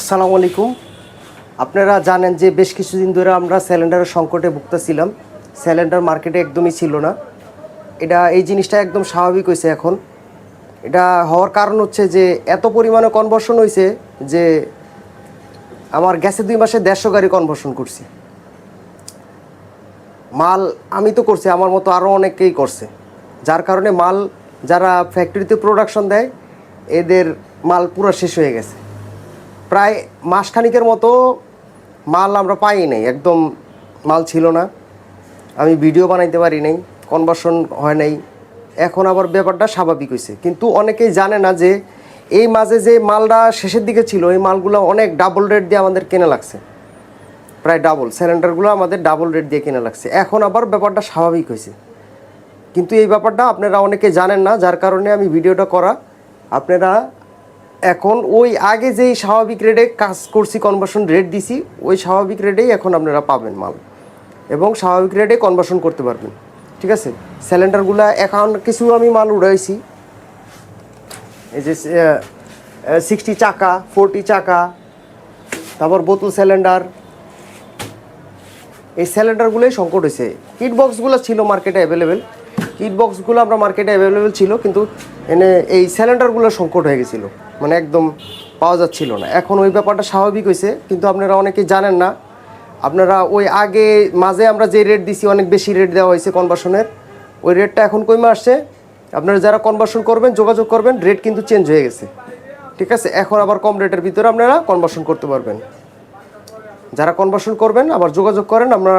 আসসালামু আলাইকুম। আপনারা জানেন যে বেশ কিছুদিন ধরে আমরা সিলিন্ডারের সংকটে ভুগতেছিলাম। সিলিন্ডার মার্কেটে একদমই ছিল না। এটা, এই জিনিসটা একদম স্বাভাবিক হয়েছে এখন। এটা হওয়ার কারণ হচ্ছে যে, এত পরিমাণে কনভার্সন হয়েছে যে, আমার গ্যাসে দুই মাসে দেড়শো গাড়ি কনভার্সন করছি। মাল আমি তো করছি, আমার মতো আরও অনেকেই করছে। যার কারণে মাল, যারা ফ্যাক্টরিতে প্রোডাকশন দেয়, এদের মাল পুরো শেষ হয়ে গেছে। প্রায় মাসখানিকের মতো মাল আমরা পাই নাই, একদম মাল ছিল না। আমি ভিডিও বানাইতে পারি নাই কনভার্সন হয় নাই। এখন আবার ব্যাপারটা স্বাভাবিক হয়েছে কিন্তু অনেকেই জানে না যে এই মাঝে যে মালটা শেষের দিকে ছিল, এই মালগুলো অনেক ডাবল রেট দিয়ে আমাদের কেনা লাগছে। প্রায় ডাবল সিলিন্ডারগুলো আমাদের ডাবল রেট দিয়ে কেনা লাগছে। এখন আবার ব্যাপারটা স্বাভাবিক হয়েছে কিন্তু এই ব্যাপারটা আপনারা অনেকে জানেন না, যার কারণে আমি ভিডিওটা করা আপনারা এখন ওই আগে যেই স্বাভাবিক রেটে কাজ করছি কনভার্সন রেট দিছি, ওই স্বাভাবিক রেটেই এখন আপনারা পাবেন মাল। এবং স্বাভাবিক রেটে কনভার্সন করতে পারবেন। ঠিক আছে? সিলিন্ডারগুলো এখন কিছু আমি মাল উড়াইছি। এই যে সিক্সটি চাকা ফোরটি চাকা, তারপর বোতল সিলিন্ডার এই সিলিন্ডারগুলোই সংকট হয়েছে কিট বক্সগুলো ছিল মার্কেটে অ্যাভেলেবেল কিট বক্সগুলো আমরা মার্কেটে অ্যাভেলেবেল ছিল, কিন্তু এনে এই সিলিন্ডারগুলো সংকট হয়ে গেছিল। মানে একদম পাওয়া যাচ্ছিল না। এখন ওই ব্যাপারটা স্বাভাবিক হয়েছে, কিন্তু আপনারা অনেকেই জানেন না। আপনারা ওই আগে, মাঝে আমরা যে রেট দিছি, অনেক বেশি রেট দেওয়া হয়েছে কনভার্সনের ওই রেটটা এখন কমে আসছে। আপনারা যারা কনভার্সন করবেন, যোগাযোগ করবেন রেট কিন্তু চেঞ্জ হয়ে গেছে। ঠিক আছে? এখন আবার কম রেটের ভিতরে আপনারা কনভার্সন করতে পারবেন। যারা কনভার্সন করবেন, আবার যোগাযোগ করেন, আমরা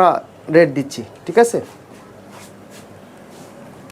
রেট দিচ্ছি। ঠিক আছে?